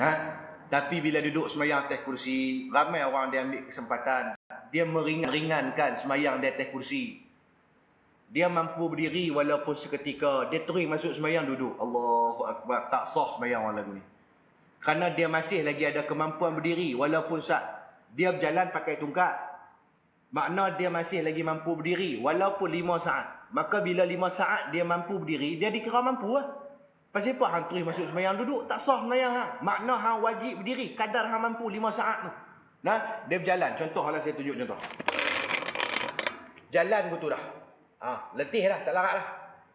Ha? Tapi bila duduk semayang atas kursi, ramai orang dia ambil kesempatan. Dia meringan-ringankan semayang di atas kursi. Dia mampu berdiri walaupun seketika. Dia terus masuk semayang duduk. Allahu Akbar. Tak sah semayang orang lagu ni. Kerana dia masih lagi ada kemampuan berdiri. Walaupun saat dia berjalan pakai tungkat. Makna dia masih lagi mampu berdiri. Walaupun lima saat. Maka bila lima saat dia mampu berdiri, dia dikira mampu lah. Pasal apa hang terus masuk semayang duduk? Tak sah semayang hang. Makna hang wajib berdiri. Kadar hang mampu lima saat tu. Nah, dia berjalan. Contoh lah saya tunjuk contoh. Jalan betul dah. Ha, letih dah, tak larat lah.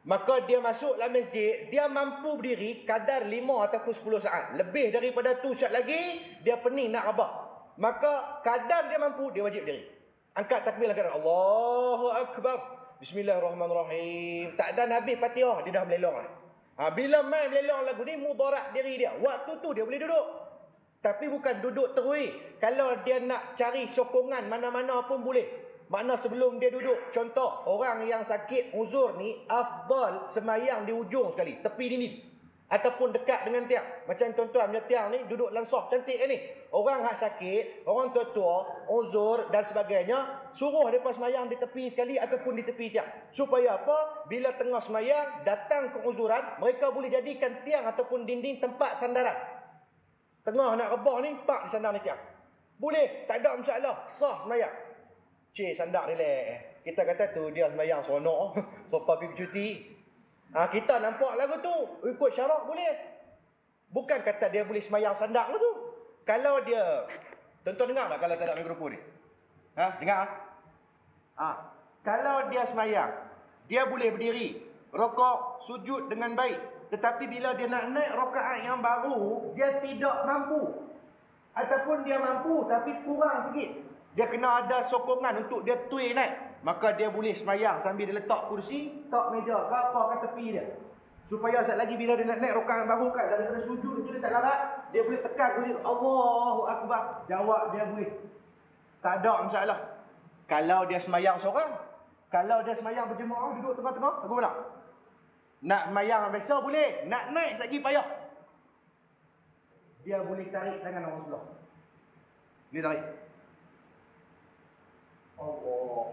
Maka dia masuk dalam masjid, dia mampu berdiri kadar lima ataupun sepuluh saat. Lebih daripada tu saat lagi, dia pening nak rabak. Maka kadar dia mampu, dia wajib berdiri. Angkat takbir kadar. Allahu Akbar. Bismillahirrahmanirrahim. Tak ada Nabi Fatihah, dia dah melelong lah. Ha, bila main melelong lagu ni, mudarat diri dia. Waktu tu dia boleh duduk. Tapi bukan duduk terus. Kalau dia nak cari sokongan mana-mana pun boleh. Makna sebelum dia duduk. Contoh, orang yang sakit uzur ni, afdal semayang di ujung sekali. Tepi ni Ataupun dekat dengan tiang. Macam tuan-tuan punya tiang ni, duduk langsung cantik ni. Orang yang sakit, orang tua-tua, uzur dan sebagainya, suruh mereka semayang di tepi sekali ataupun di tepi tiang. Supaya apa? Bila tengah semayang, datang ke uzuran, mereka boleh jadikan tiang ataupun dinding tempat sandaran. Tengah nak rebah ni, pak di sandar ni tiang. Boleh, tak ada masalah. Sah semayang. Cik, sandar leh. Kita kata tu dia semayang seronok. Sopa pergi cuti. Ha, kita nampak lagu tu, ikut syarak boleh. Bukan kata dia boleh semayang sandak tu. Kalau dia, tuan-tuan dengar tak kalau tak ada mikrofon ni? Ha, dengar? Ha, kalau dia semayang, dia boleh berdiri, rokok, sujud dengan baik. Tetapi bila dia nak naik rokaat yang baru, dia tidak mampu. Ataupun dia mampu tapi kurang sikit. Dia kena ada sokongan untuk dia tui naik maka dia boleh semayang sambil dia letak kursi, tak meja, ke apa ke tepi dia. Supaya saat lagi bila dia nak naik rokan baru kan, daripada sujud itu dia tak larat, dia boleh tekan kursi, Allahu Akbar. Jawab dia boleh. Tak ada masalah. Kalau dia semayang seorang, kalau dia semayang berjemaah duduk tengah-tengah, aku bilang. Nak semayang biasa boleh, nak naik lagi payah. Dia boleh tarik tangan sebelah. Dia tarik. Allah.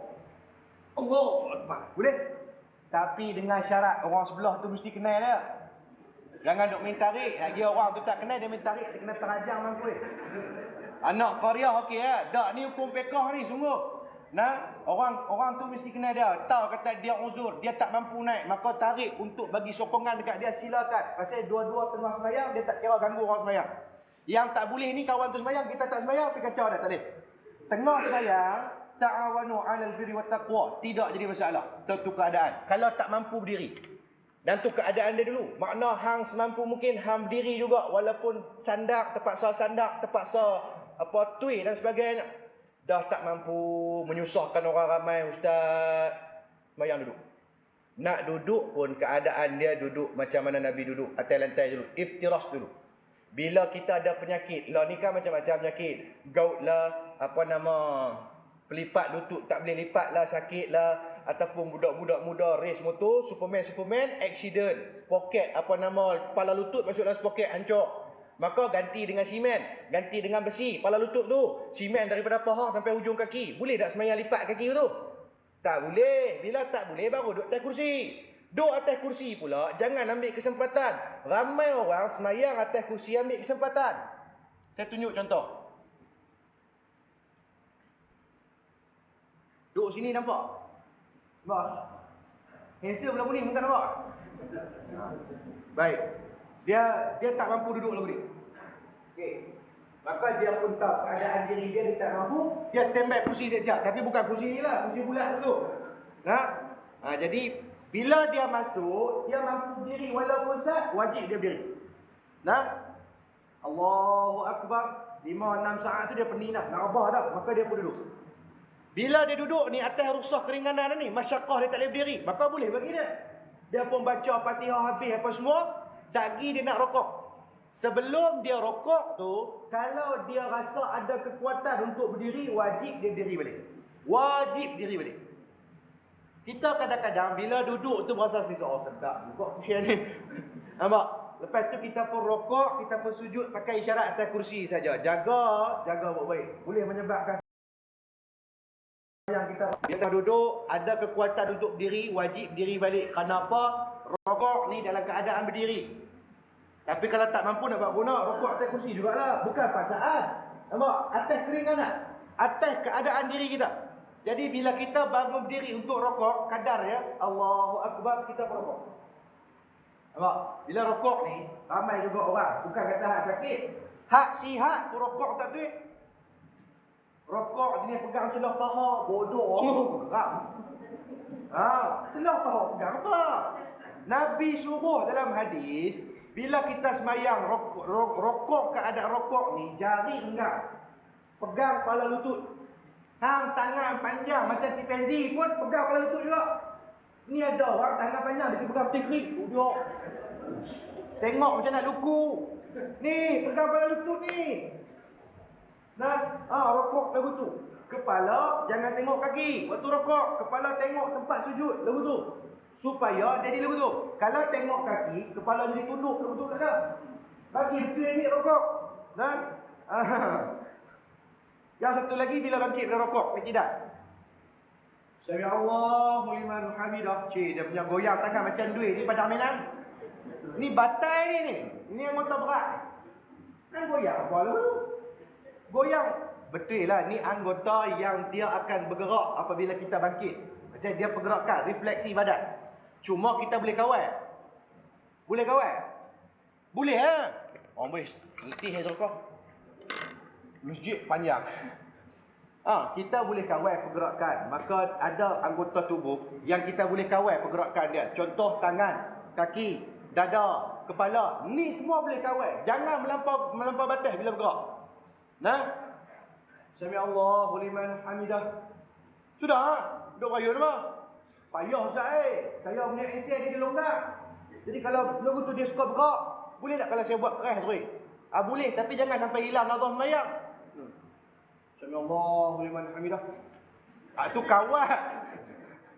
Allah. Boleh? Tapi dengan syarat orang sebelah tu mesti kenal dia. Jangan duk minta tarik. Lagi orang tu tak kenal dia minta tarik. Dia kena terajang mampu. Anak Korea okey ya. Tak ni hukum pekah ni sungguh. Nah, orang orang tu mesti kenal dia. Tahu kata dia uzur, dia tak mampu naik, maka tarik untuk bagi sokongan dekat dia silakan. Pasal dua-dua tengah sembahyang dia tak kira ganggu orang sembahyang. Yang tak boleh ni kawan tu sembahyang, kita tak sembahyang, pergi kacau dah boleh. Tengah sembahyang, ta'awanu 'alal birri wat taqwa. Tidak jadi masalah. Tentu keadaan. Kalau tak mampu berdiri. Dan tu keadaan dia dulu. Makna hang semampu mungkin hang berdiri juga walaupun sandak terpaksa sandak, terpaksa apa tui dan sebagainya. Dah tak mampu menyusahkan orang ramai ustaz. Mayang duduk. Nak duduk pun keadaan dia duduk macam mana Nabi duduk atas lantai dulu. Iftiras dulu. Bila kita ada penyakit, lah ni kan macam-macam penyakit. Gout lah, apa nama, Pelipat lutut tak boleh lipat lah, sakit lah. Ataupun budak-budak muda race motor, Superman, Superman, accident. Poket, apa nama, kepala lutut masuk dalam poket, hancur. Maka ganti dengan simen, ganti dengan besi, kepala lutut tu. Simen daripada paha sampai hujung kaki. Boleh tak semayang lipat kaki tu? Tak boleh. Bila tak boleh, baru duduk atas kursi. Duduk atas kursi pula, jangan ambil kesempatan. Ramai orang semayang atas kursi ambil kesempatan. Saya tunjuk contoh. Duduk sini nampak? Nampak? Handsome lagu ni, muka nampak? Baik. Dia dia tak mampu duduk lagu ni. Okey. Maka dia pun tahu keadaan diri dia, dia tak mampu. Dia stand by kursi dia siap. Tapi bukan kursi ni lah. Kursi bulat dulu. Ha? ha? jadi, bila dia masuk, dia mampu diri walaupun sah, wajib dia berdiri. Nah, Allahu Akbar. 5-6 saat tu dia pening dah. Nak abah dah. Maka dia pun duduk. Bila dia duduk ni atas rusah keringanan ni, masyarakat dia tak boleh berdiri, maka boleh bagi dia. Dia pun baca Fatihah habis apa semua, sagi dia nak rokok. Sebelum dia rokok tu, kalau dia rasa ada kekuatan untuk berdiri, wajib dia berdiri balik. Wajib berdiri balik. Kita kadang-kadang bila duduk tu berasa sisa oh sedap juga ni. Nampak? Lepas tu kita pun rokok, kita pun sujud pakai isyarat atas kursi saja. Jaga, jaga baik-baik. Boleh menyebabkan yang kita kita duduk ada kekuatan untuk diri wajib diri balik. Kenapa? Rokok ni dalam keadaan berdiri. Tapi kalau tak mampu nak buat guna rokok atas kursi jugalah. Bukan paksaan nampak? Atas keringanan atas keadaan diri kita. Jadi bila kita bangun diri untuk rokok kadar ya Allahu akbar kita rokok. Nampak? Bila rokok ni ramai juga orang. Bukan kata hak sakit. Hak sihat rokok tak duit Rokok dia pegang selah paha, bodoh. Geram. Ha, selah paha pegang apa? Nabi suruh dalam hadis, bila kita semayang rokok, rokok keadaan rokok ni, jari enggak. Pegang kepala lutut. Hang tangan panjang macam si Penzi pun pegang kepala lutut juga. Ni ada orang tangan panjang dia pegang peti grip. Duduk. Tengok macam nak luku. Ni, pegang kepala lutut ni. Nah, ah rokok lagu tu. Kepala jangan tengok kaki. Waktu rokok, kepala tengok tempat sujud lagu tu. Supaya jadi lagu tu. Kalau tengok kaki, kepala jadi tunduk lagu tu tak Bagi ni rokok. Nah. Ah. Yang satu lagi bila bangkit dari rokok, kaki dah. Sami Allahu liman hamidah. Cik, dia punya goyang tangan macam duit ni pada mainan. Ni batai ni ni. Ini anggota berat. Kan goyang apa lu? Goyang. Betul lah, ni anggota yang dia akan bergerak apabila kita bangkit. Maksudnya dia pergerakan, refleksi badan. Cuma kita boleh kawal. Boleh kawal? Boleh ha? Oh, boleh. Letih kau. Masjid panjang. Ah, ha, kita boleh kawal pergerakan. Maka ada anggota tubuh yang kita boleh kawal pergerakan dia. Contoh tangan, kaki, dada, kepala. Ni semua boleh kawal. Jangan melampau melampau batas bila bergerak. Nah. Sami Allahu liman hamidah. Sudah ha? Duk raya nama. Payah Ustaz eh. Saya punya AC dia longgar. Jadi kalau lagu tu dia suka bergerak, boleh tak kalau saya buat keras tu? Ah boleh, tapi jangan sampai hilang nazam sembahyang. Hmm. Sami Allahu liman hamidah. Hak tu kawan.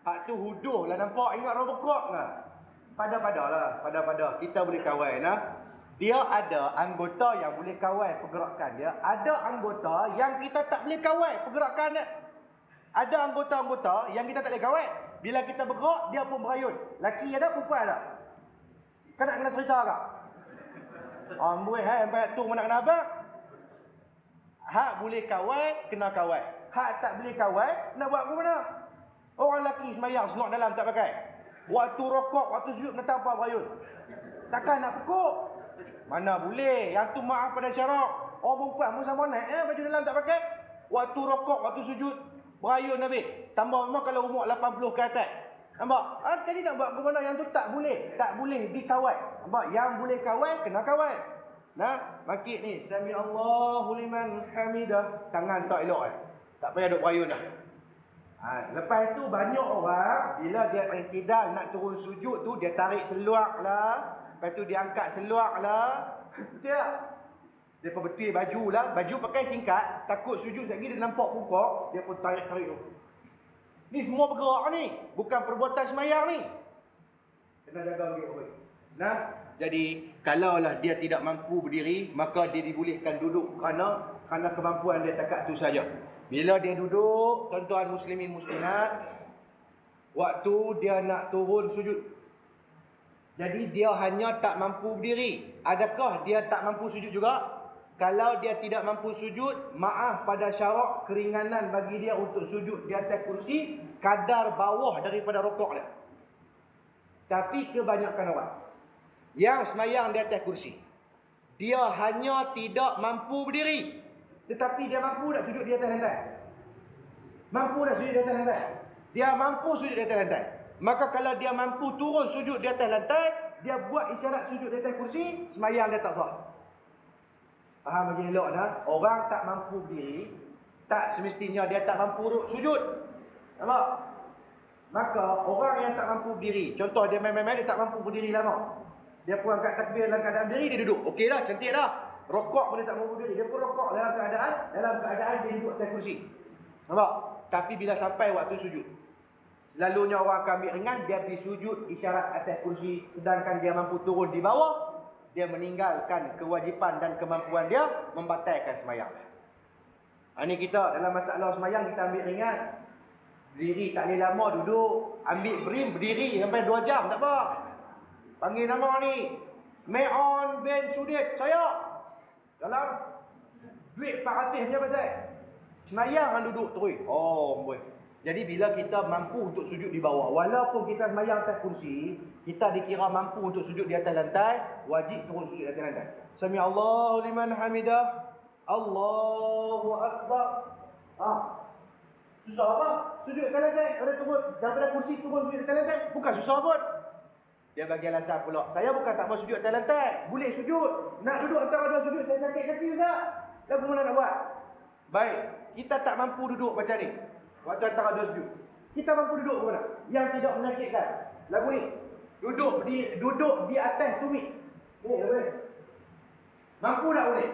Hak tu huduh lah nampak ingat orang bergerak lah. Pada-padalah, pada-pada. Kita boleh kawan nah dia ada anggota yang boleh kawal pergerakan dia. Ada anggota yang kita tak boleh kawal pergerakan dia. Ada anggota-anggota yang kita tak boleh kawal. Bila kita bergerak, dia pun berayun. Laki ada, perempuan ada. Kan nak kena cerita tak? Amboi, hai, sampai tu mana kena apa? Hak boleh kawal, kena kawal. Hak tak boleh kawal, nak buat ke mana? Orang lelaki semayang, senok dalam tak pakai. Waktu rokok, waktu sujud, nak apa berayun? Takkan nak pekuk? Mana boleh? Yang tu maaf pada syarak. Oh perempuan pun sama naik eh, baju dalam tak pakai. Waktu rokok, waktu sujud, berayun Nabi. Tambah memang kalau umur 80 ke atas. Nampak? Ha, tadi nak buat bagaimana yang tu tak boleh. Tak boleh dikawal. Nampak? Yang boleh kawal, kena kawal. Nah, makit ni. Sami Allahu liman hamidah. Tangan tak elok eh. Tak payah duk berayun dah. Ha, lepas tu banyak orang, bila dia ikidal nak turun sujud tu, dia tarik seluar lah. Lepas tu dia angkat seluar lah. Betul tak? Dia pun betul baju lah. Baju pakai singkat. Takut sujud lagi dia nampak pukul. Dia pun tarik-tarik tu. Ni semua bergerak ni. Bukan perbuatan semayang ni. Kena jaga lagi Nah, jadi kalaulah dia tidak mampu berdiri, maka dia dibolehkan duduk kerana kerana kemampuan dia takat tu saja. Bila dia duduk, tuan-tuan muslimin muslimat, waktu dia nak turun sujud, jadi dia hanya tak mampu berdiri. Adakah dia tak mampu sujud juga? Kalau dia tidak mampu sujud, maaf pada syarak keringanan bagi dia untuk sujud di atas kursi, kadar bawah daripada rokok dia. Tapi kebanyakan orang yang semayang di atas kursi, dia hanya tidak mampu berdiri. Tetapi dia mampu tak sujud di atas lantai? Mampu tak sujud di atas lantai? Dia mampu sujud di atas lantai. Maka kalau dia mampu turun sujud di atas lantai, dia buat isyarat sujud di atas kursi, semayang dia tak sah. Faham bagi elok dah? Orang tak mampu diri, tak semestinya dia tak mampu sujud. Nampak? Maka orang yang tak mampu berdiri, contoh dia main-main dia tak mampu berdiri lama. Dia pun angkat takbir dalam keadaan berdiri, dia duduk. Okey dah, cantik dah. Rokok pun dia tak mampu berdiri. Dia pun rokok dalam keadaan dalam keadaan dia duduk atas kursi. Nampak? Tapi bila sampai waktu sujud, Selalunya orang akan ambil ringan, dia pergi sujud isyarat atas kursi. Sedangkan dia mampu turun di bawah, dia meninggalkan kewajipan dan kemampuan dia membatalkan semayang. Ini ha, kita dalam masalah semayang kita ambil ringan. Berdiri tak boleh lama duduk. Ambil brim berdiri sampai 2 jam tak apa. Panggil nama ni. Meon Ben Sudit. Saya. Dalam. Duit 400 je pasal. Semayang kan duduk terus. Oh boy. Jadi bila kita mampu untuk sujud di bawah. Walaupun kita semayang atas kursi. Kita dikira mampu untuk sujud di atas lantai. Wajib turun sujud di atas lantai. Sami Allahu liman hamidah. Allahu Akbar. Ah. Susah apa? Sujud atas lantai. Ada turun. Daripada kursi turun sujud atas lantai. Bukan susah pun. Dia bagi alasan pula. Saya bukan tak mau sujud atas lantai. Boleh sujud. Nak duduk antara dua sujud. Saya sakit kaki tak? Lagu mana nak buat? Baik. Kita tak mampu duduk macam ni. Waktu antara dua sujud. Kita mampu duduk mana? Yang tidak menyakitkan. Lagu ni. Duduk di duduk di atas tumit. Ni, apa Mampu tak boleh?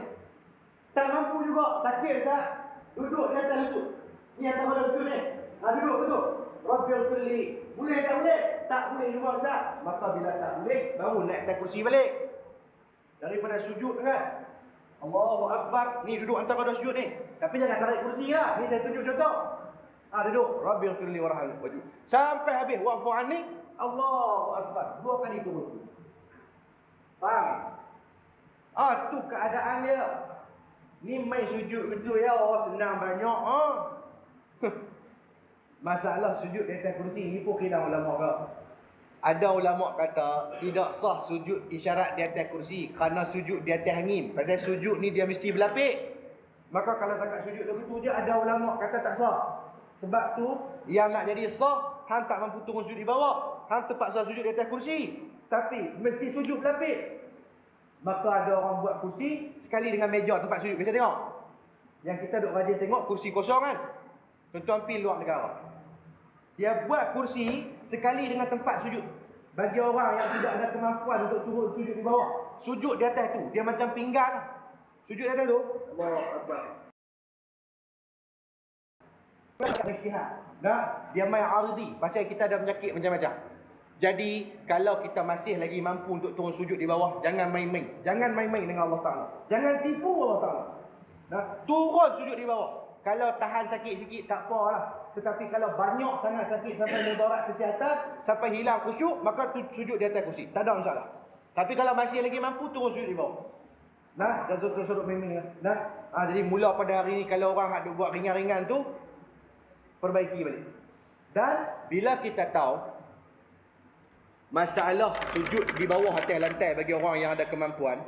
Tak mampu juga. Sakit tak? Duduk di atas lutut. Ni antara dua sujud ni. Ha, duduk betul. Rabbil kulli. Boleh tak boleh? Tak boleh juga Ustaz. Maka bila tak boleh, baru naik atas kursi balik. Daripada sujud kan. Allahu Akbar. Ni duduk antara dua sujud ni. Tapi jangan tarik kursi lah. Ni saya tunjuk contoh. Ha, duduk. Rabbil kulli warahal wajud. Sampai habis waqfu ni. Allahu Akbar. Dua kali turun. Faham? Ah, tu keadaan dia. Ni main sujud betul ya. Oh, senang banyak. Oh. Masalah sujud di atas kursi ni pun kira ulama ke. Ada ulama kata tidak sah sujud isyarat di atas kursi kerana sujud di atas angin. Pasal sujud ni dia mesti berlapik. Maka kalau tak sujud begitu je ada ulama kata tak sah. Sebab tu yang nak jadi sah hang tak mampu turun sujud di bawah. Hang terpaksa sujud di atas kursi. Tapi mesti sujud berlapik. Maka ada orang buat kursi sekali dengan meja tempat sujud. Bisa tengok. Yang kita duk rajin tengok kursi kosong kan. Tuan-tuan pergi luar negara. Dia buat kursi sekali dengan tempat sujud. Bagi orang yang tidak ada kemampuan untuk turun sujud di bawah. Sujud di atas tu. Dia macam pinggan. Sujud di atas tu. Allah Akbar. Nah, dia main ardi. Pasal kita ada penyakit macam-macam. Jadi, kalau kita masih lagi mampu untuk turun sujud di bawah, jangan main-main. Jangan main-main dengan Allah Ta'ala. Jangan tipu Allah Ta'ala. Nah, turun sujud di bawah. Kalau tahan sakit sikit tak apalah. Tetapi kalau banyak sangat sakit sampai mudarat kesihatan, sampai hilang khusyuk, maka tu sujud di atas kursi. Tak ada masalah. Tapi kalau masih lagi mampu turun sujud di bawah. Nah, dan terus sudut memang Nah, ha, jadi mula pada hari ini kalau orang nak buat ringan-ringan tu perbaiki balik. Dan bila kita tahu masalah sujud di bawah atas lantai bagi orang yang ada kemampuan,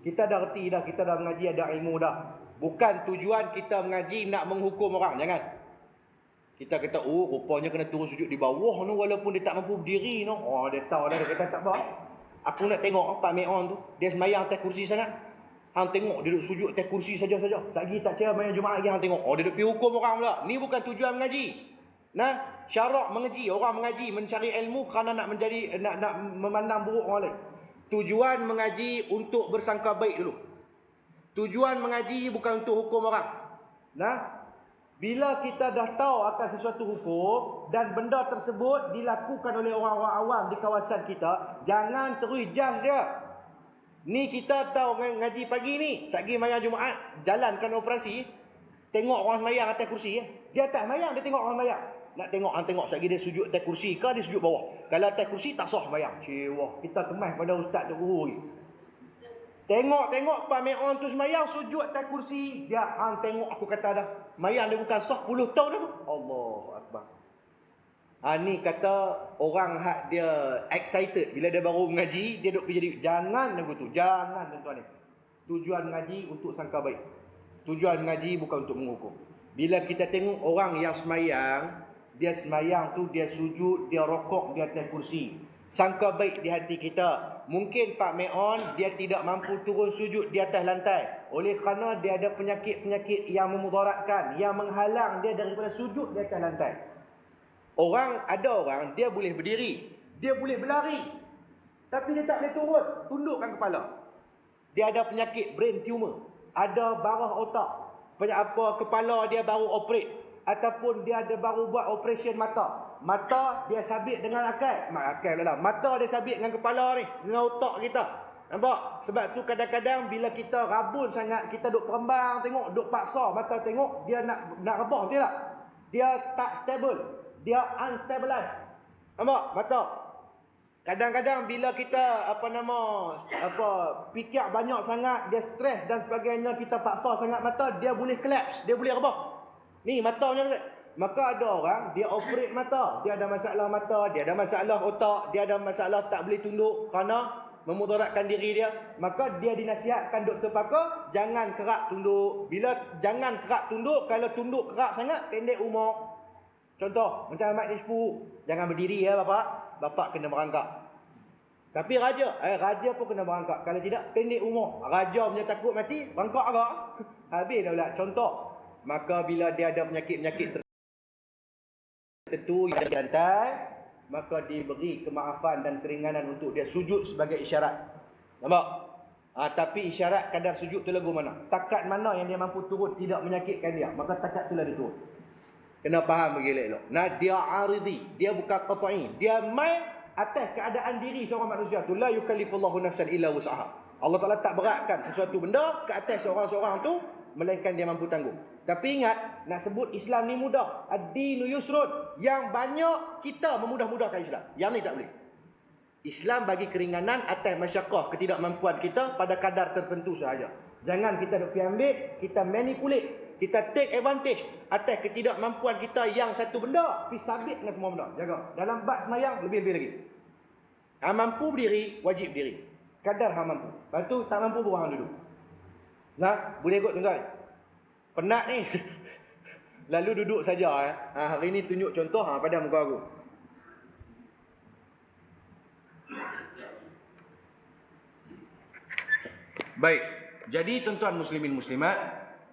kita dah reti dah, kita dah mengaji ada ilmu dah. Bukan tujuan kita mengaji nak menghukum orang. Jangan. Kita kata, oh rupanya kena turun sujud di bawah ni walaupun dia tak mampu berdiri. No. Oh dia tahu dah. Dia kata tak apa. Aku nak tengok Pak Meon tu. Dia semayang atas kursi sangat. Hang tengok dia duduk sujud atas kursi saja-saja. Lagi tak kira main Jumaat lagi hang tengok. Oh dia duduk pergi hukum orang pula. Ni bukan tujuan mengaji. Nah, syarak mengaji. Orang mengaji mencari ilmu kerana nak menjadi nak nak memandang buruk orang lain. Tujuan mengaji untuk bersangka baik dulu. Tujuan mengaji bukan untuk hukum orang. Nah, bila kita dah tahu akan sesuatu hukum dan benda tersebut dilakukan oleh orang-orang awam di kawasan kita, jangan terus judge dia. Ni kita tahu ngaji pagi ni, sagi mayang Jumaat, jalankan operasi, tengok orang mayang atas kursi ya. Dia atas mayang, dia tengok orang mayang. Nak tengok orang tengok sagi dia sujud atas kursi ke dia sujud bawah. Kalau atas kursi tak sah mayang. Cewa, kita kemas pada ustaz tu guru ni. Tengok-tengok Pak Meon tu semayang sujud atas kursi. Dia hang tengok aku kata dah. Mayang dia bukan sah puluh tahun dah tu. Allah Akbar. Ha, ni kata orang hak dia excited. Bila dia baru mengaji, dia duduk jadi. Jangan lagu tu. Jangan tuan-tuan ni. Tujuan mengaji untuk sangka baik. Tujuan mengaji bukan untuk menghukum. Bila kita tengok orang yang semayang, dia semayang tu, dia sujud, dia rokok di atas kursi sangka baik di hati kita. Mungkin Pak Meon dia tidak mampu turun sujud di atas lantai. Oleh kerana dia ada penyakit-penyakit yang memudaratkan, yang menghalang dia daripada sujud di atas lantai. Orang, ada orang, dia boleh berdiri. Dia boleh berlari. Tapi dia tak boleh turun. Tundukkan kepala. Dia ada penyakit brain tumor. Ada barah otak. Apa kepala dia baru operate. Ataupun dia ada baru buat operation mata. Mata dia sabit dengan akal. Mak akal lah. Mata dia sabit dengan kepala ni. Dengan otak kita. Nampak? Sebab tu kadang-kadang bila kita rabun sangat, kita duk perembang tengok, duk paksa mata tengok, dia nak nak rebah, betul tak? Dia tak stable. Dia unstabilized. Nampak? Mata. Kadang-kadang bila kita apa nama apa fikir banyak sangat, dia stres dan sebagainya, kita paksa sangat mata, dia boleh collapse, dia boleh rebah. Ni mata macam Maka ada orang dia operate mata, dia ada masalah mata, dia ada masalah otak, dia ada masalah tak boleh tunduk kerana memudaratkan diri dia, maka dia dinasihatkan doktor pakar, jangan kerak tunduk. Bila jangan kerak tunduk, kalau tunduk kerak sangat, pendek umur. Contoh, macam Ahmad Nispu, jangan berdiri ya bapak, bapak kena merangkak. Tapi raja, eh raja pun kena merangkak. Kalau tidak, pendek umur. Raja punya takut mati, merangkak agak. Habis dah pula. Contoh, maka bila dia ada penyakit-penyakit tertentu yang lantai, maka diberi kemaafan dan keringanan untuk dia sujud sebagai isyarat. Nampak? Ha, tapi isyarat kadar sujud tu lagu mana? Takat mana yang dia mampu turun tidak menyakitkan dia, maka takat itulah dia turun. Kena faham bagi elok. Nah, dia aridi, dia bukan qat'i. Dia main atas keadaan diri seorang manusia tu. La yukallifullahu nafsan illa wus'aha. Allah Taala tak beratkan sesuatu benda ke atas seorang-seorang tu melainkan dia mampu tanggung. Tapi ingat, nak sebut Islam ni mudah. Ad-dinu yusrun. Yang banyak kita memudah-mudahkan Islam. Yang ni tak boleh. Islam bagi keringanan atas masyarakat ketidakmampuan kita pada kadar tertentu sahaja. Jangan kita duk ambil, kita manipulate, kita take advantage atas ketidakmampuan kita yang satu benda, pi sabit dengan semua benda. Jaga. Dalam bab semayang lebih-lebih lagi. Ha mampu berdiri, wajib berdiri. Kadar ha mampu. Lepas tu tak mampu buang duduk. Nah, boleh ikut tuan-tuan. Penat ni. Lalu duduk saja eh. Ha, hari ni tunjuk contoh ha, pada muka aku. Baik. Jadi tuan-tuan muslimin muslimat,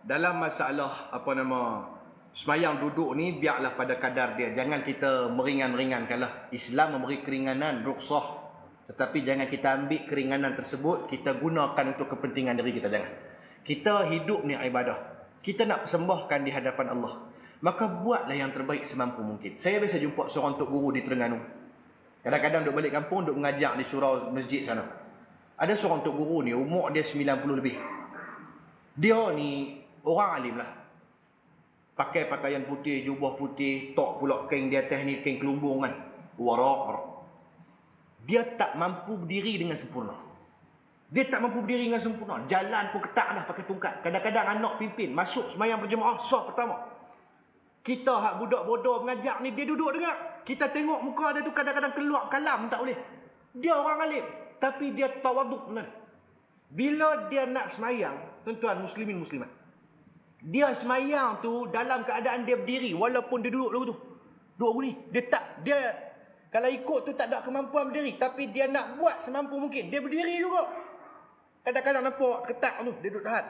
dalam masalah apa nama semayang duduk ni biarlah pada kadar dia. Jangan kita meringan-ringankanlah. Islam memberi keringanan, rukhsah. Tetapi jangan kita ambil keringanan tersebut, kita gunakan untuk kepentingan diri kita. Jangan. Kita hidup ni ibadah. Kita nak persembahkan di hadapan Allah. Maka buatlah yang terbaik semampu mungkin. Saya biasa jumpa seorang tok guru di Terengganu. Kadang-kadang duk balik kampung, duk mengajar di surau masjid sana. Ada seorang tok guru ni, umur dia 90 lebih. Dia ni orang alim lah. Pakai pakaian putih, jubah putih, tok pula kain di atas ni, kain kelumbung kan. Warak. Dia tak mampu berdiri dengan sempurna. Dia tak mampu berdiri dengan sempurna. Jalan pun ketak dah pakai tungkat. Kadang-kadang anak pimpin. Masuk semayang berjemaah. Sah pertama. Kita hak budak bodoh mengajak ni. Dia duduk dengar. Kita tengok muka dia tu kadang-kadang keluar kalam. Tak boleh. Dia orang alim. Tapi dia tawaduk. Bila dia nak semayang. Tuan-tuan muslimin muslimat. Dia semayang tu dalam keadaan dia berdiri. Walaupun dia duduk dulu tu. Duduk ni. Dia tak. Dia kalau ikut tu tak ada kemampuan berdiri. Tapi dia nak buat semampu mungkin. Dia berdiri juga. Kadang-kadang nampak ketak tu, dia duduk tahan.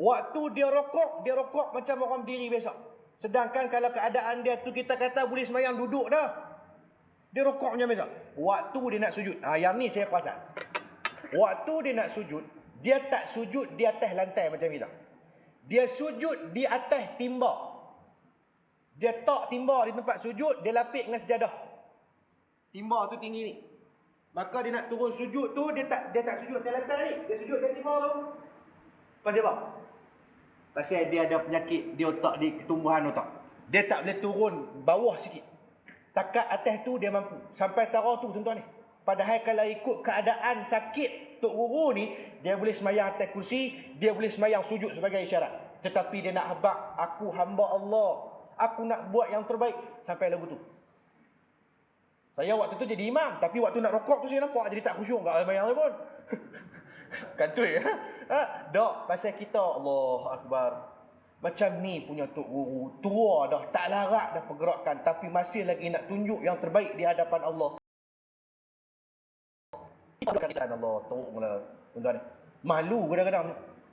Waktu dia rokok, dia rokok macam orang berdiri biasa. Sedangkan kalau keadaan dia tu kita kata boleh semayang duduk dah. Dia rokok macam biasa. Waktu dia nak sujud. Ha, yang ni saya perasan. Waktu dia nak sujud, dia tak sujud di atas lantai macam kita. Dia sujud di atas timba. Dia tak timba di tempat sujud, dia lapik dengan sejadah. Timba tu tinggi ni. Maka dia nak turun sujud tu dia tak dia tak sujud dalam lantai ni. Dia sujud di timur tu. Pasal apa? Pasal dia ada penyakit di otak di ketumbuhan otak. Dia tak boleh turun bawah sikit. Takat atas tu dia mampu. Sampai tara tu tuan-tuan ni. Padahal kalau ikut keadaan sakit Tok Guru ni, dia boleh semayang atas kursi, dia boleh semayang sujud sebagai isyarat. Tetapi dia nak habak, aku hamba Allah. Aku nak buat yang terbaik. Sampai lagu tu. Saya waktu tu jadi imam. Tapi waktu nak rokok tu saya nampak jadi tak khusyuk. Tak ada bayang pun. Kantui ya. Ha? Dok, pasal kita Allah Akbar. Macam ni punya Tok Guru. Tua dah. Tak larat dah pergerakan. Tapi masih lagi nak tunjuk yang terbaik di hadapan Allah. Kita Allah. Teruk mula. Tuan-tuan. Malu kadang-kadang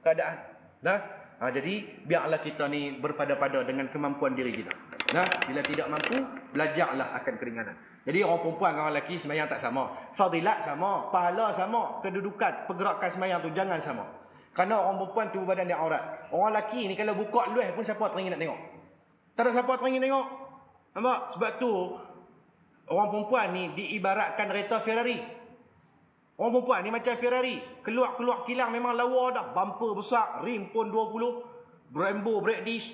keadaan. Nah, ha, jadi biarlah kita ni berpada-pada dengan kemampuan diri kita. Nah, bila tidak mampu, belajarlah akan keringanan. Jadi orang perempuan dengan orang lelaki semayang tak sama. Fadilat sama, pahala sama, kedudukan, pergerakan semayang tu jangan sama. Kerana orang perempuan tu badan dia aurat. Orang lelaki ni kalau buka luah pun siapa teringin nak tengok. Tak ada siapa teringin tengok. Nampak? Sebab tu orang perempuan ni diibaratkan kereta Ferrari. Orang perempuan ni macam Ferrari. Keluar-keluar kilang memang lawa dah. Bumper besar, rim pun 20. Brembo brake disc.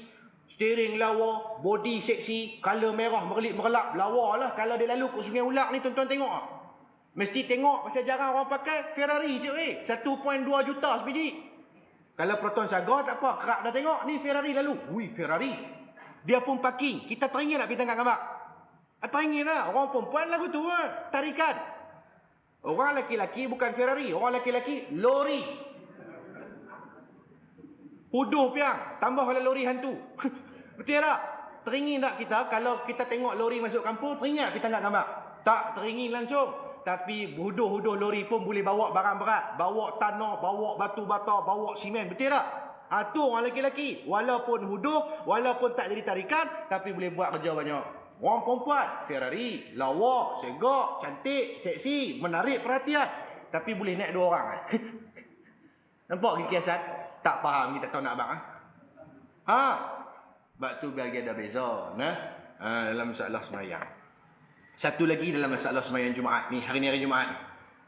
Steering lawa, body seksi, color merah merlip-merlap. Lawa lah kalau dia lalu ke sungai ulak ni tuan-tuan tengok. Mesti tengok pasal jarang orang pakai Ferrari je eh. 1.2 juta sebiji. Kalau Proton Saga tak apa, kerak dah tengok. Ni Ferrari lalu. Ui, Ferrari. Dia pun parking. Kita teringin nak pergi tengah gambar. Ah, teringin lah. Orang perempuan lagu tu lah. Tarikan. Orang lelaki-lelaki bukan Ferrari. Orang lelaki-lelaki lori. Huduh piang. Tambah kalau lori hantu. Betul tak? Teringin tak kita kalau kita tengok lori masuk kampung, teringat kita nak gambar. Tak teringin langsung. Tapi huduh-huduh lori pun boleh bawa barang berat. Bawa tanah, bawa batu bata, bawa simen. Betul tak? Ha, tu orang lelaki-lelaki. Walaupun huduh, walaupun tak jadi tarikan, tapi boleh buat kerja banyak. Orang perempuan, Ferrari, lawa, segak, cantik, seksi, menarik perhatian. Tapi boleh naik dua orang. Nampak kiasan? Tak faham kita tahu nak abang. Ha? ha? Sebab tu bagi ada beza. Nah? Ha, dalam masalah semayang. Satu lagi dalam masalah semayang Jumaat ni. Hari ni hari Jumaat.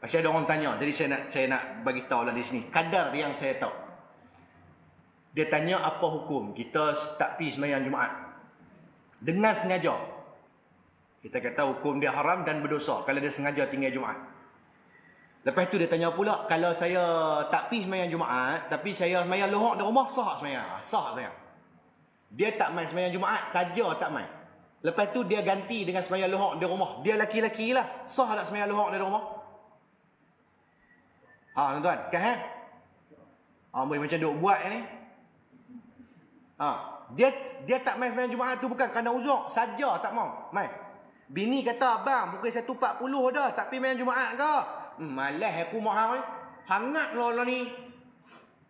Masih ada orang tanya. Jadi saya nak saya nak bagi tahu lah di sini. Kadar yang saya tahu. Dia tanya apa hukum kita tak pergi semayang Jumaat. Dengan sengaja. Kita kata hukum dia haram dan berdosa. Kalau dia sengaja tinggal Jumaat. Lepas tu dia tanya pula. Kalau saya tak pergi semayang Jumaat. Tapi saya semayang lohok di rumah. Sah semayang. Sah semayang. Dia tak main semayang Jumaat. Saja tak main. Lepas tu dia ganti dengan semayang lohok di rumah. Dia laki-laki lah. Sah tak semayang lohok di rumah? Ha tuan-tuan. Kan eh? Ha boleh macam duk buat ni. Ha. Dia dia tak main semayang Jumaat tu bukan kerana uzur. Saja tak mau. Main. Bini kata abang pukul 1.40 dah. Tak pergi main Jumaat ke? Hmm, malas aku mahal ni. Hangat lah, lah ni.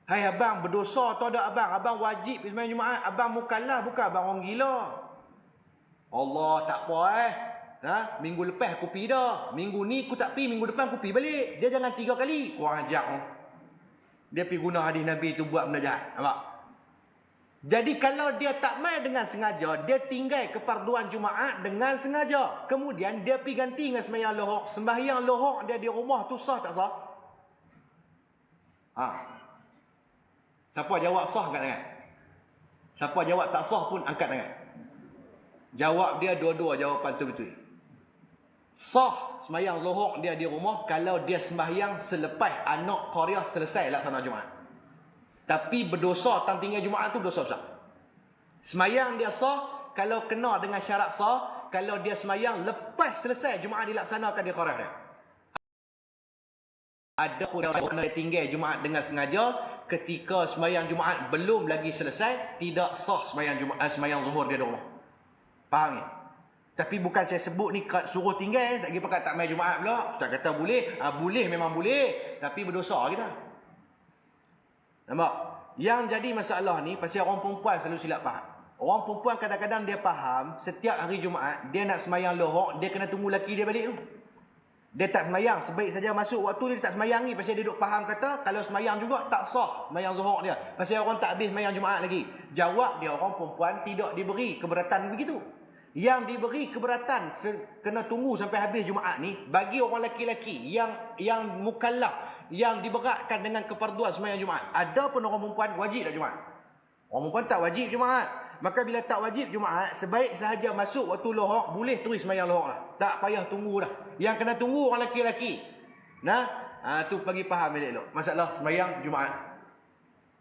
Hai abang berdosa tu ada abang. Abang wajib pergi semayang Jumaat. Abang mukallaf bukan abang orang gila. Allah tak apa eh. Ha? Minggu lepas aku pergi dah. Minggu ni aku tak pergi. Minggu depan aku pergi balik. Dia jangan tiga kali. Kurang ajak tu. Dia pergi guna hadis Nabi tu buat benda jahat. Nampak? Jadi kalau dia tak main dengan sengaja, dia tinggal keparduan Jumaat dengan sengaja. Kemudian dia pergi ganti dengan sembahyang lohok. Sembahyang lohok dia di rumah tu sah tak sah? Ha. Siapa jawab sah angkat tangan? Siapa jawab tak sah pun angkat tangan. Jawab dia dua-dua jawapan tu betul. Sah sembahyang lohok dia di rumah kalau dia sembahyang selepas anak Korea selesai laksana Jumaat. Tapi berdosa tentang tinggal Jumaat tu berdosa besar. Semayang dia sah kalau kena dengan syarat sah. Kalau dia semayang lepas selesai Jumaat dilaksanakan di Korea dia. Ada pun orang yang tinggal Jumaat dengan sengaja. Ketika semayang Jumaat belum lagi selesai. Tidak sah semayang, Jumaat, semayang zuhur dia di rumah. Faham ni? Tapi bukan saya sebut ni suruh tinggal. Tak pergi pakai tak main Jumaat pula. Tak kata boleh. Ha, boleh memang boleh. Tapi berdosa kita. Nampak? Yang jadi masalah ni pasal orang perempuan selalu silap faham. Orang perempuan kadang-kadang dia faham setiap hari Jumaat dia nak semayang lohok, dia kena tunggu laki dia balik tu. Dia tak semayang, sebaik saja masuk waktu dia tak semayang ni pasal dia duk faham kata kalau semayang juga tak sah semayang zuhur dia. Pasal orang tak habis semayang Jumaat lagi. Jawab dia orang perempuan tidak diberi keberatan begitu. Yang diberi keberatan kena tunggu sampai habis Jumaat ni bagi orang lelaki-lelaki yang yang mukallaf yang diberatkan dengan keperduan semayang Jumaat. Ada pun orang perempuan wajib tak Jumaat. Orang perempuan tak wajib Jumaat. Maka bila tak wajib Jumaat, sebaik sahaja masuk waktu lohok, boleh terus semayang lohok lah. Tak payah tunggu dah. Yang kena tunggu orang lelaki-lelaki. Nah, ha, tu bagi faham elok-elok. Masalah semayang Jumaat.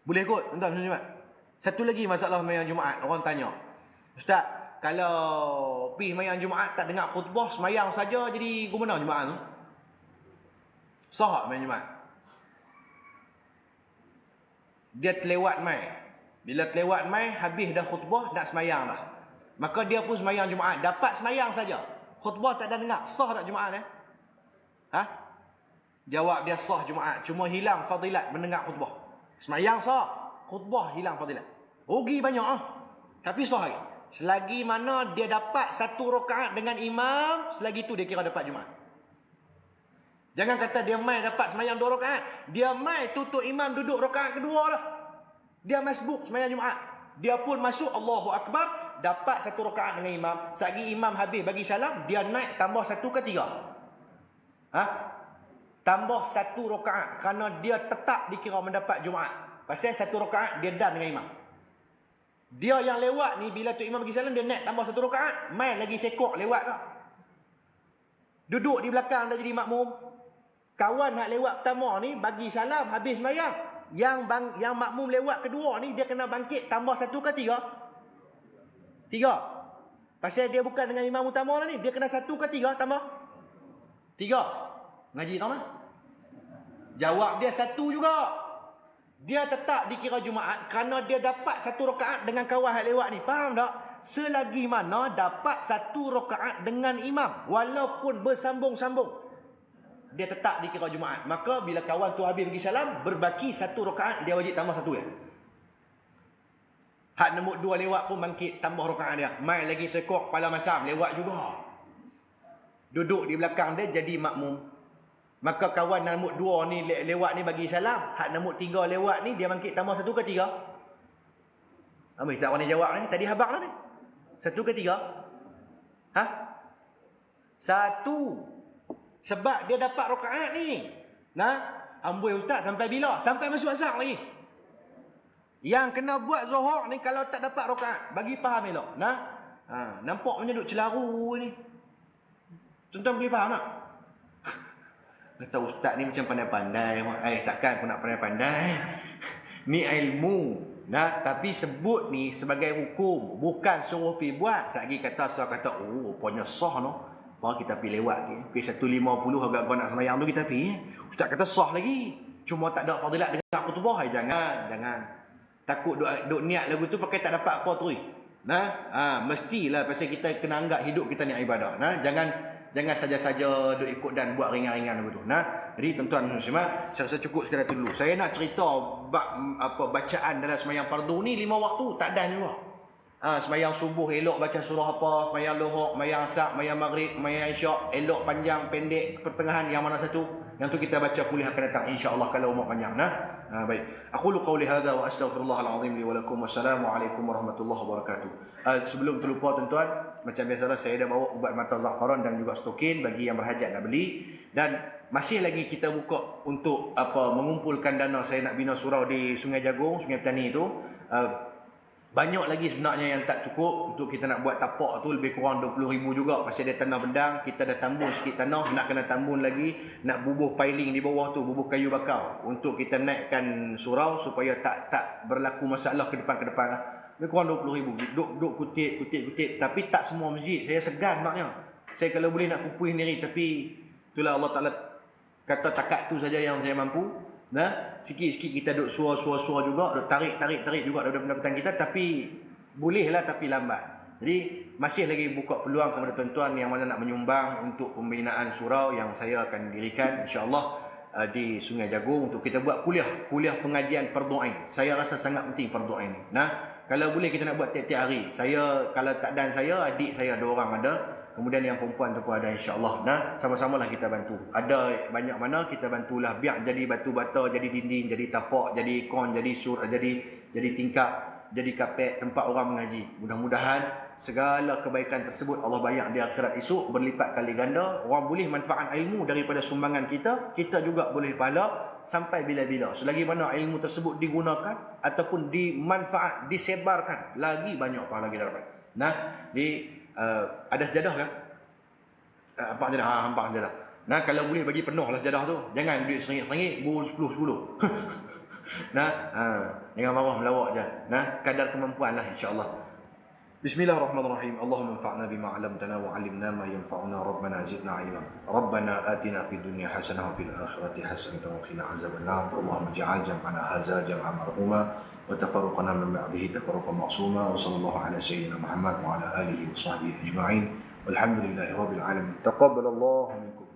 Boleh kot, tuan Jumaat. Satu lagi masalah semayang Jumaat. Orang tanya. Ustaz, kalau pergi semayang Jumaat tak dengar khutbah, semayang saja jadi gimana Jumaat tu? Sah semayang Jumaat? Dia terlewat mai. Bila terlewat mai, habis dah khutbah, nak semayang dah. Maka dia pun semayang Jumaat. Dapat semayang saja. Khutbah tak ada dengar. Sah tak Jumaat eh? Ha? Jawab dia sah Jumaat. Cuma hilang fadilat mendengar khutbah. Semayang sah. Khutbah hilang fadilat. Rugi banyak ah. Tapi sah lagi. Selagi mana dia dapat satu rakaat dengan imam, selagi tu dia kira dapat Jumaat. Jangan kata dia mai dapat semayang dua rakaat. Dia mai tutup imam duduk rakaat kedua lah. Dia masbuk semayang Jumaat. Dia pun masuk Allahu Akbar. Dapat satu rakaat dengan imam. Sagi imam habis bagi salam. Dia naik tambah satu ke tiga. Ha? tambah satu rakaat kerana dia tetap dikira mendapat Jumaat. Pasal satu rakaat dia dan dengan imam. Dia yang lewat ni bila tu imam bagi salam dia naik tambah satu rakaat, main lagi sekok lewat ke. Duduk di belakang dah jadi makmum. Kawan nak lewat pertama ni bagi salam habis sembahyang. Yang bang, yang makmum lewat kedua ni dia kena bangkit tambah satu ke tiga? Tiga. Pasal dia bukan dengan imam utama lah ni. Dia kena satu ke tiga tambah? Tiga. Ngaji tahu tak? Jawab dia satu juga. Dia tetap dikira Jumaat kerana dia dapat satu rakaat dengan kawan yang lewat ni. Faham tak? Selagi mana dapat satu rakaat dengan imam. Walaupun bersambung-sambung. Dia tetap dikira Jumaat. Maka bila kawan tu habis bagi salam. Berbaki satu rakaat dia wajib tambah satu ya. Hak nombor dua lewat pun bangkit tambah rakaat dia. Main lagi sekok kepala masam lewat juga. Duduk di belakang dia jadi makmum. Maka kawan nombor dua ni le lewat ni bagi salam. Hak nombor tiga lewat ni dia bangkit tambah satu ke tiga? Ambil tak ni jawab ni. Tadi habak lah ni. Satu ke tiga? Ha? Satu. Sebab dia dapat rokaat ni. Nah, amboi ustaz sampai bila? Sampai masuk asar lagi. Yang kena buat zuhur ni kalau tak dapat rokaat. Bagi faham elok. Nah, ha, nampak macam duk celaru ni. Tuan-tuan boleh faham tak? Kata ustaz ni macam pandai-pandai. Eh takkan aku nak pandai-pandai. Ni ilmu. Nah, tapi sebut ni sebagai hukum. Bukan suruh pergi buat. Lagi kata saya kata, oh rupanya sah no. Baru kita pergi lewat ke. Pergi 150 agak kau nak semayang tu kita pergi. Ustaz kata sah lagi. Cuma tak ada fadilat dengan kutubah. Eh, jangan, jangan. Takut duk, duk niat lagu tu pakai tak dapat apa tu. Nah, ha, mestilah pasal kita kena anggap hidup kita ni ibadah. Nah, jangan jangan saja-saja duk ikut dan buat ringan-ringan begitu. Nah, jadi tuan-tuan semua, saya rasa cukup sekadar itu dulu. Saya nak cerita bak, apa bacaan dalam sembahyang fardu ni lima waktu tak ada juga. Ha, sembahyang subuh elok baca surah apa, sembahyang lohok, sembahyang asar, sembahyang maghrib, sembahyang isyak, elok panjang, pendek, pertengahan yang mana satu? Yang tu kita baca kuliah akan datang insya-Allah kalau umur panjang. Nah, ha, baik. Aku lu qauli hadza wa astaghfirullah al-azim li wa lakum. Wassalamualaikum warahmatullahi wabarakatuh. Uh, sebelum terlupa tuan-tuan, macam biasalah saya dah bawa ubat mata zafaran dan juga stokin bagi yang berhajat nak beli dan masih lagi kita buka untuk apa mengumpulkan dana saya nak bina surau di Sungai Jagung, Sungai Petani itu. Uh, banyak lagi sebenarnya yang tak cukup. Untuk kita nak buat tapak tu lebih kurang 20 ribu juga. Pasal dia tanah bendang kita dah tambun sikit tanah nak kena tambun lagi nak bubuh piling di bawah tu bubuh kayu bakar. Untuk kita naikkan surau supaya tak tak berlaku masalah ke depan ke depan lah. lebih kurang 20 ribu. Duk, duk kutip kutip kutip. Tapi tak semua masjid. Saya segan maknya saya kalau boleh nak pupui sendiri tapi itulah Allah Ta'ala kata takat tu saja yang saya mampu Nah, sikit-sikit kita duk suar-suar-suar juga, duk tarik-tarik-tarik juga daripada pendapatan kita tapi bolehlah tapi lambat. Jadi masih lagi buka peluang kepada tuan-tuan yang mana nak menyumbang untuk pembinaan surau yang saya akan dirikan insya-Allah uh, di Sungai Jagung untuk kita buat kuliah, kuliah pengajian perdoain. Saya rasa sangat penting perdoain ni. Nah, kalau boleh kita nak buat tiap-tiap hari. Saya kalau tak dan saya, adik saya dua orang ada Kemudian yang perempuan tu pun ada insya-Allah. Nah, sama-samalah kita bantu. Ada banyak mana kita bantulah biar jadi batu bata, jadi dinding, jadi tapak, jadi ikon, jadi sur, jadi jadi tingkap, jadi kapek tempat orang mengaji. Mudah-mudahan segala kebaikan tersebut Allah bayar di akhirat esok berlipat kali ganda. Orang boleh manfaat ilmu daripada sumbangan kita, kita juga boleh pahala sampai bila-bila. Selagi mana ilmu tersebut digunakan ataupun dimanfaat, disebarkan, lagi banyak pahala kita dapat. Nah, di uh, ada sejadah kan? Uh, hampak sejadah. Ha, hampak sejadah. Nah, kalau boleh bagi penuh lah sejadah tu. Jangan duit seringgit-seringgit, buru sepuluh-sepuluh. nah, uh, jangan marah melawak je. Nah, kadar kemampuan lah insyaAllah. Bismillahirrahmanirrahim. Allahumma anfa'na bima 'allamtana wa 'allimna ma yanfa'una. Rabbana zidna 'ilma. Rabbana atina fid dunya hasanah wa fil akhirati hasanah wa qina 'adzaban nar. Allahumma ij'al jam'ana hadza jam'an marhuma. وتفرقنا من بعده تفرقا معصوما وصلى الله على سيدنا محمد وعلى آله وصحبه أجمعين والحمد لله رب العالمين. تقبل الله منكم.